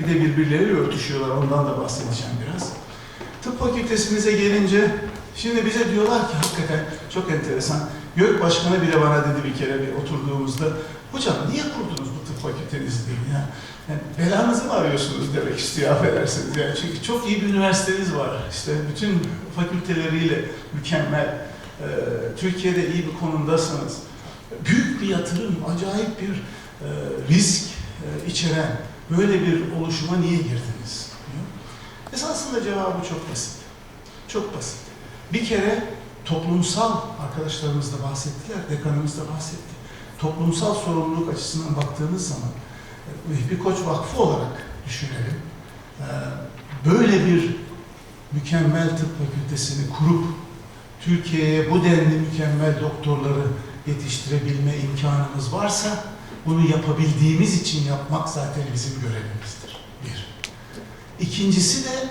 Bir de birbirleriyle örtüşüyorlar. Ondan da bahsedeceğim biraz. Tıp fakültesimize gelince şimdi bize diyorlar ki hakikaten çok enteresan. Gök Başkanı bile bana dedi bir kere bir oturduğumuzda hocam niye kurdunuz bu tıp fakültenizi dedi ya. Yani belanızı mı arıyorsunuz demek istiyor affedersiniz. Yani çünkü çok iyi bir üniversiteniz var. İşte bütün fakülteleriyle mükemmel. Ee, Türkiye'de iyi bir konumdasınız. Büyük bir yatırım, acayip bir e, risk e, içeren böyle bir oluşuma niye girdiniz? diyor. Esasında cevabı çok basit. Çok basit. Bir kere toplumsal, arkadaşlarımız da bahsettiler, dekanımız da bahsetti. Toplumsal sorumluluk açısından baktığınız zaman e, Vehbi Koç Vakfı olarak düşünelim. Ee, Böyle bir mükemmel tıp fakültesini kurup Türkiye'ye bu denli mükemmel doktorları yetiştirebilme imkanımız varsa bunu yapabildiğimiz için yapmak zaten bizim görevimizdir. Bir. İkincisi de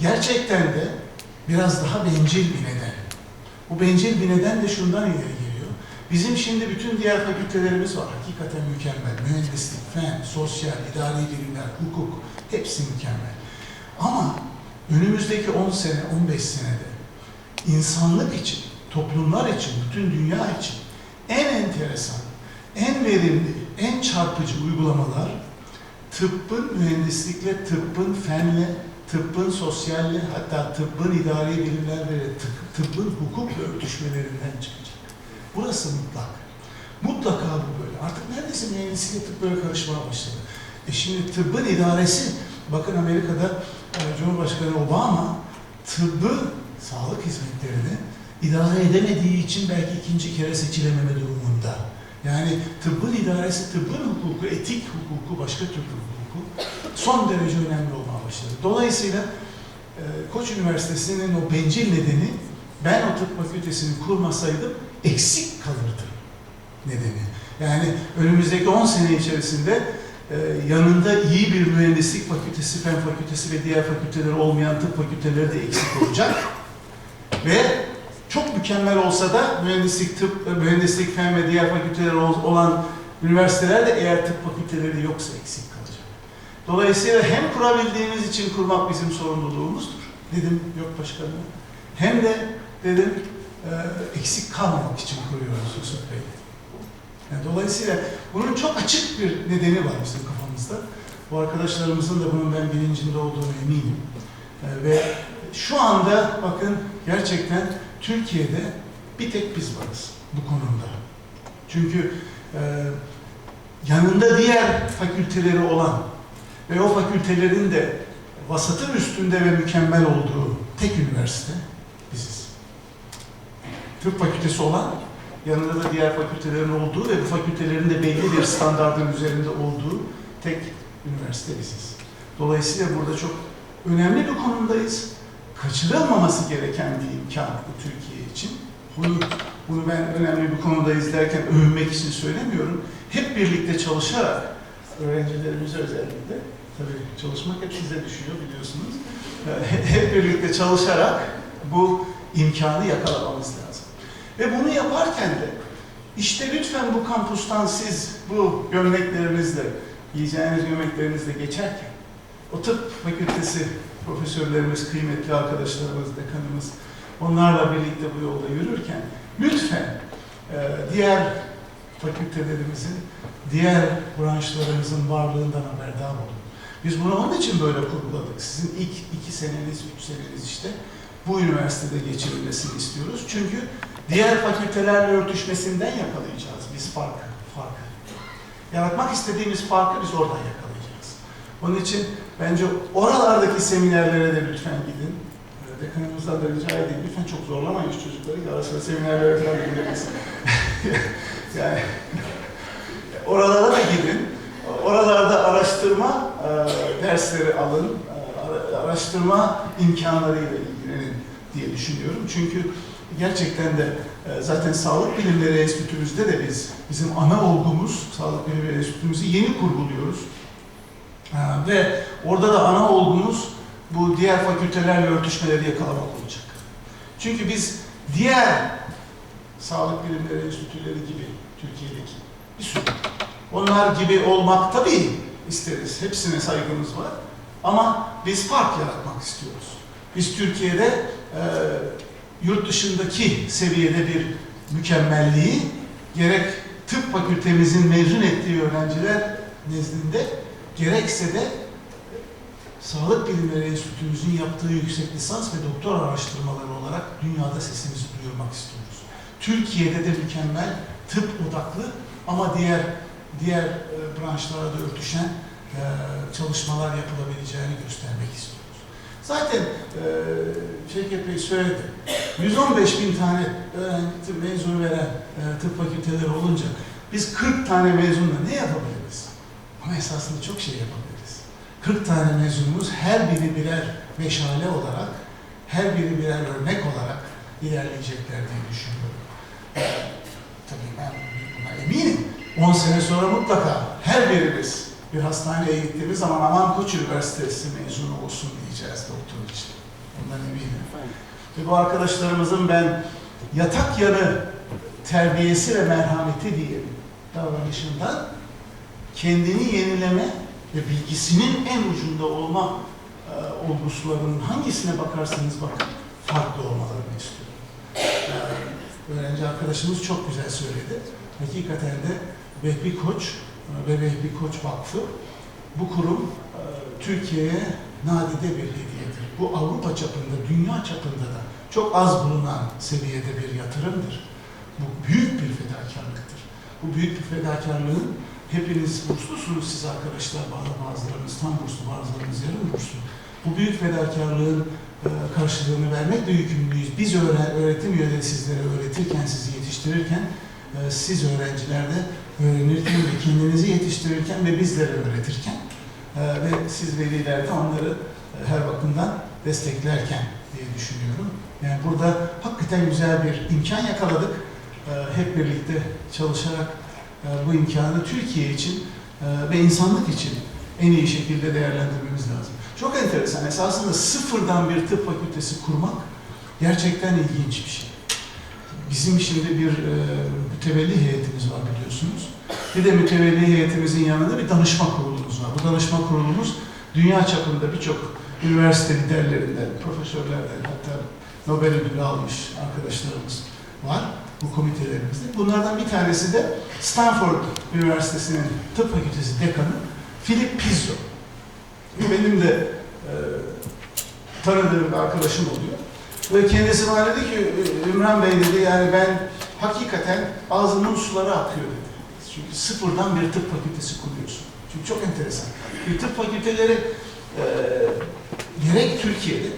gerçekten de biraz daha bencil bir neden. Bu bencil bir neden de şundan ileri geliyor. Bizim şimdi bütün diğer fakültelerimiz var. Hakikaten mükemmel. Mühendislik, fen, sosyal, idari bilimler, hukuk hepsi mükemmel. Ama önümüzdeki 10 sene, 15 senede insanlık için, toplumlar için, bütün dünya için en enteresan, en verimli, en çarpıcı uygulamalar tıbbın mühendislikle, tıbbın fenle, tıbbın sosyalle, hatta tıbbın idari bilimlerle, tıp- tıbbın hukukla örtüşmelerinden çıkacak. Burası mutlak. Mutlaka bu böyle. Artık neredeyse mühendislikle tıp böyle karışmaya başladı. E şimdi tıbbın idaresi, bakın Amerika'da e, Cumhurbaşkanı Obama tıbbı, sağlık hizmetlerini idare edemediği için belki ikinci kere seçilememe durumunda. Yani tıbbın idaresi, tıbbın hukuku, etik hukuku, başka türlü hukuku son derece önemli olmaya başladı. Dolayısıyla e, Koç Üniversitesi'nin o bencil nedeni ben o tıp fakültesini kurmasaydım eksik kalırdı nedeni. Yani önümüzdeki 10 sene içerisinde e, yanında iyi bir mühendislik fakültesi, fen fakültesi ve diğer fakülteleri olmayan tıp fakülteleri de eksik olacak. ve çok mükemmel olsa da mühendislik, tıp, e, mühendislik, fen ve diğer fakülteleri ol- olan üniversiteler de eğer tıp fakülteleri yoksa eksik kalacak. Dolayısıyla hem kurabildiğimiz için kurmak bizim sorumluluğumuzdur. Dedim yok başkanım. Hem de dedim e, eksik kalmamak için kuruyoruz Yusuf Bey. Yani dolayısıyla bunun çok açık bir nedeni var bizim kafamızda. Bu arkadaşlarımızın da bunun ben bilincinde olduğunu eminim. E, ve şu anda bakın gerçekten Türkiye'de bir tek biz varız bu konumda. Çünkü e, yanında diğer fakülteleri olan ve o fakültelerin de vasatın üstünde ve mükemmel olduğu tek üniversite biziz. Tıp fakültesi olan, yanında da diğer fakültelerin olduğu ve bu fakültelerin de belli bir standartın üzerinde olduğu tek üniversite biziz. Dolayısıyla burada çok önemli bir konumdayız. Kaçırılmaması gereken bir imkan bu Türkiye için. Bunu, bunu ben önemli bir konudayız derken övünmek için söylemiyorum. Hep birlikte çalışarak, öğrencilerimize özellikle, tabii çalışmak hep size düşüyor biliyorsunuz. Hep birlikte çalışarak bu imkanı yakalamamız lazım. Ve bunu yaparken de işte lütfen bu kampustan siz bu gömleklerinizle, giyeceğiniz gömleklerinizle geçerken o tıp fakültesi profesörlerimiz, kıymetli arkadaşlarımız, dekanımız onlarla birlikte bu yolda yürürken lütfen e, diğer fakültelerimizin, diğer branşlarımızın varlığından haberdar olun. Biz bunu onun için böyle kurguladık. Sizin ilk iki seneniz, üç seneniz işte bu üniversitede geçirilmesini istiyoruz. Çünkü diğer fakültelerle örtüşmesinden yakalayacağız biz farkı. farkı. Yaratmak istediğimiz farkı biz oradan yakalayacağız. Onun için bence oralardaki seminerlere de lütfen gidin. Ee, Dekanımızdan da rica edeyim. Lütfen çok zorlamayın şu çocukları ki ara sıra seminerlere falan gideriz. yani oralara da gidin. Oralarda araştırma e, dersleri alın. E, ara- araştırma imkanlarıyla ilgilenin diye düşünüyorum. Çünkü gerçekten de e, zaten Sağlık Bilimleri Enstitümüzde de biz, bizim ana olgumuz, Sağlık Bilimleri Enstitümüzü yeni kurguluyoruz. Ve orada da ana olgumuz bu diğer fakültelerle örtüşmeleri yakalamak olacak. Çünkü biz diğer sağlık bilimleri enstitüleri gibi Türkiye'deki bir sürü onlar gibi olmak tabii isteriz. Hepsine saygımız var. Ama biz fark yaratmak istiyoruz. Biz Türkiye'de e, yurt dışındaki seviyede bir mükemmelliği gerek tıp fakültemizin mezun ettiği öğrenciler nezdinde gerekse de Sağlık Bilimleri Enstitümüzün yaptığı yüksek lisans ve doktor araştırmaları olarak dünyada sesimizi duyurmak istiyoruz. Türkiye'de de mükemmel tıp odaklı ama diğer diğer e, branşlara da örtüşen e, çalışmalar yapılabileceğini göstermek istiyoruz. Zaten e, Şevket Bey söyledi. 115 bin tane öğrenci mezunu veren e, tıp fakülteleri olunca biz 40 tane mezunla ne yapabiliriz? Ama esasında çok şey yapabiliriz. 40 tane mezunumuz her biri birer meşale olarak, her biri birer örnek olarak ilerleyecekler diye düşünüyorum. Tabii ben buna eminim. 10 sene sonra mutlaka her birimiz bir hastaneye gittiğimiz zaman aman Koç Üniversitesi mezunu olsun diyeceğiz doktor için. Ondan eminim. Ve bu arkadaşlarımızın ben yatak yanı terbiyesi ve merhameti diyelim davranışından kendini yenileme ve bilgisinin en ucunda olma e, olgusularının hangisine bakarsanız bakın farklı olmalarını istiyorum. E, öğrenci arkadaşımız çok güzel söyledi. Hakikaten de Vehbi Koç e, ve Vehbi Koç Vakfı bu kurum e, Türkiye'ye nadide bir hediyedir. Bu Avrupa çapında, dünya çapında da çok az bulunan seviyede bir yatırımdır. Bu büyük bir fedakarlıktır. Bu büyük bir fedakarlığın hepiniz burslusunuz siz arkadaşlar, bazılarınız tam burslu, bazılarınız yarım burslu. Bu büyük fedakarlığın e, karşılığını vermekle yükümlüyüz. Biz öğre- öğretim üyeleri sizlere öğretirken, sizi yetiştirirken, e, siz öğrenciler de öğrenirken ve kendinizi yetiştirirken ve bizlere öğretirken e, ve siz veliler de onları her bakımdan desteklerken diye düşünüyorum. Yani burada hakikaten güzel bir imkan yakaladık. Hep birlikte çalışarak bu imkanı Türkiye için e, ve insanlık için en iyi şekilde değerlendirmemiz lazım. Çok enteresan. Esasında sıfırdan bir tıp fakültesi kurmak gerçekten ilginç bir şey. Bizim şimdi bir e, mütevelli heyetimiz var biliyorsunuz. Bir de mütevelli heyetimizin yanında bir danışma kurulumuz var. Bu danışma kurulumuz dünya çapında birçok üniversite liderlerinden, profesörlerden hatta Nobel ödülü almış arkadaşlarımız var bu komitelerimizde. Bunlardan bir tanesi de Stanford Üniversitesi'nin tıp fakültesi dekanı Philip Pizzo. Benim de e, tanıdığım bir arkadaşım oluyor. Ve kendisi bana dedi ki Ümran Bey dedi yani ben hakikaten ağzımın suları akıyor dedi. Çünkü sıfırdan bir tıp fakültesi kuruyorsun. Çünkü çok enteresan. Bir tıp fakülteleri e, gerek Türkiye'de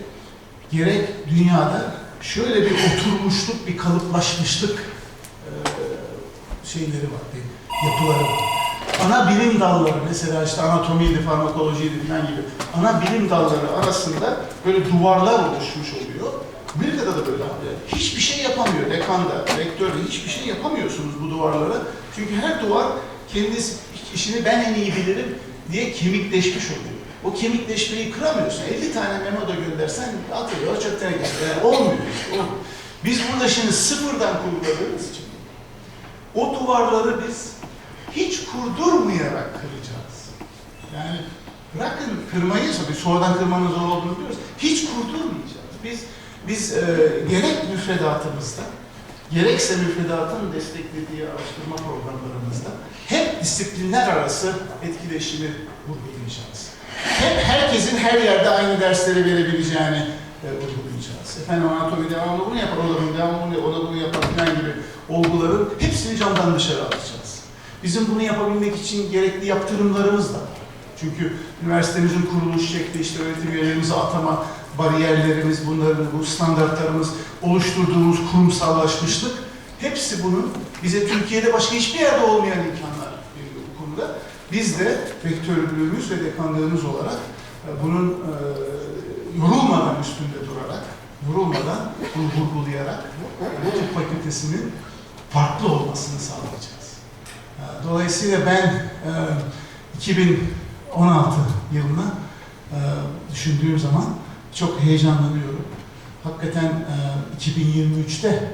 gerek dünyada şöyle bir oturmuşluk, bir kalıplaşmışlık şeyleri var, bir yapıları var. Ana bilim dalları mesela işte anatomiydi, farmakolojiydi falan gibi ana bilim dalları arasında böyle duvarlar oluşmuş oluyor. Amerika'da da böyle abi. Hiçbir şey yapamıyor. Dekan da, rektör de hiçbir şey yapamıyorsunuz bu duvarlara. Çünkü her duvar kendisi işini ben en iyi bilirim diye kemikleşmiş oluyor. O kemikleşmeyi kıramıyorsun. 50 tane memo da göndersen atıyor, çöpten geçiyor. Yani olmuyor. Biz burada şimdi sıfırdan kurguladığımız için o duvarları biz hiç kurdurmayarak kıracağız. Yani bırakın kırmayı, tabii sonradan kırmanın zor olduğunu biliyoruz. Hiç kurdurmayacağız. Biz biz e, gerek müfredatımızda, gerekse müfredatın desteklediği araştırma programlarımızda hep disiplinler arası etkileşimi vurgulayacağız. Her yerde aynı dersleri verebileceğini e, vurgulayacağız. Efendim anatomi devamlı bunu yapar, o da bunu devamlı o da bunu yapar falan gibi olguların hepsini camdan dışarı atacağız. Bizim bunu yapabilmek için gerekli yaptırımlarımız da var. Çünkü üniversitemizin kuruluş şekli, işte öğretim üyelerimizi atama bariyerlerimiz, bunların, bu standartlarımız, oluşturduğumuz kurumsallaşmışlık, hepsi bunun bize Türkiye'de başka hiçbir yerde olmayan imkanlar bu konuda. Biz de rektörlüğümüz ve dekanlığımız olarak bunun e, yorulmadan üstünde durarak, yorulmadan bunu vurgulayarak bu tıp fakültesinin farklı olmasını sağlayacağız. E, Dolayısıyla ben e, 2016 yılına e, düşündüğüm zaman çok heyecanlanıyorum. Hakikaten e, 2023'te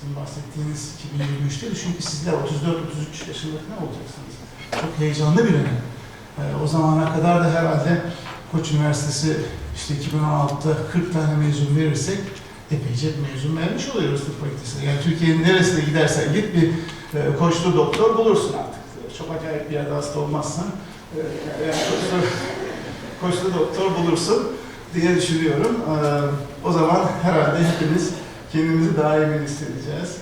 sizin bahsettiğiniz 2023'te çünkü sizler 34-33 yaşında ne olacaksınız? Çok heyecanlı bir dönem. E, o zamana kadar da herhalde Koç Üniversitesi işte 2016'da 40 tane mezun verirsek epeyce mezun vermiş oluyoruz tıp fakültesine. Yani Türkiye'nin neresine gidersen git bir e, koçlu doktor bulursun artık. Çok acayip bir yerde hasta olmazsan e, yani koçlu, koçlu doktor bulursun diye düşünüyorum. E, o zaman herhalde hepimiz kendimizi daha emin hissedeceğiz.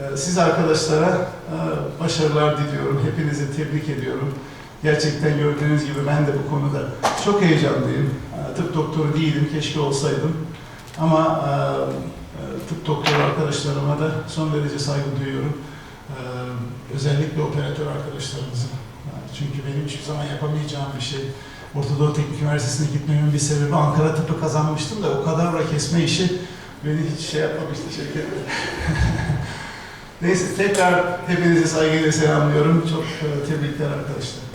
E, siz arkadaşlara e, başarılar diliyorum. Hepinizi tebrik ediyorum. Gerçekten gördüğünüz gibi ben de bu konuda çok heyecanlıyım. E, Tıp doktoru değilim, keşke olsaydım. Ama e, e, tıp doktoru arkadaşlarıma da son derece saygı duyuyorum. E, Özellikle operatör arkadaşlarımızın. Yani Çünkü benim hiçbir zaman yapamayacağım bir şey. Orta Teknik Üniversitesi'ne gitmemin bir sebebi Ankara tıpı kazanmıştım da o kadar kesme işi beni hiç şey yapmamıştı şirket. Neyse tekrar hepinizi saygıyla selamlıyorum. Çok e, tebrikler arkadaşlar.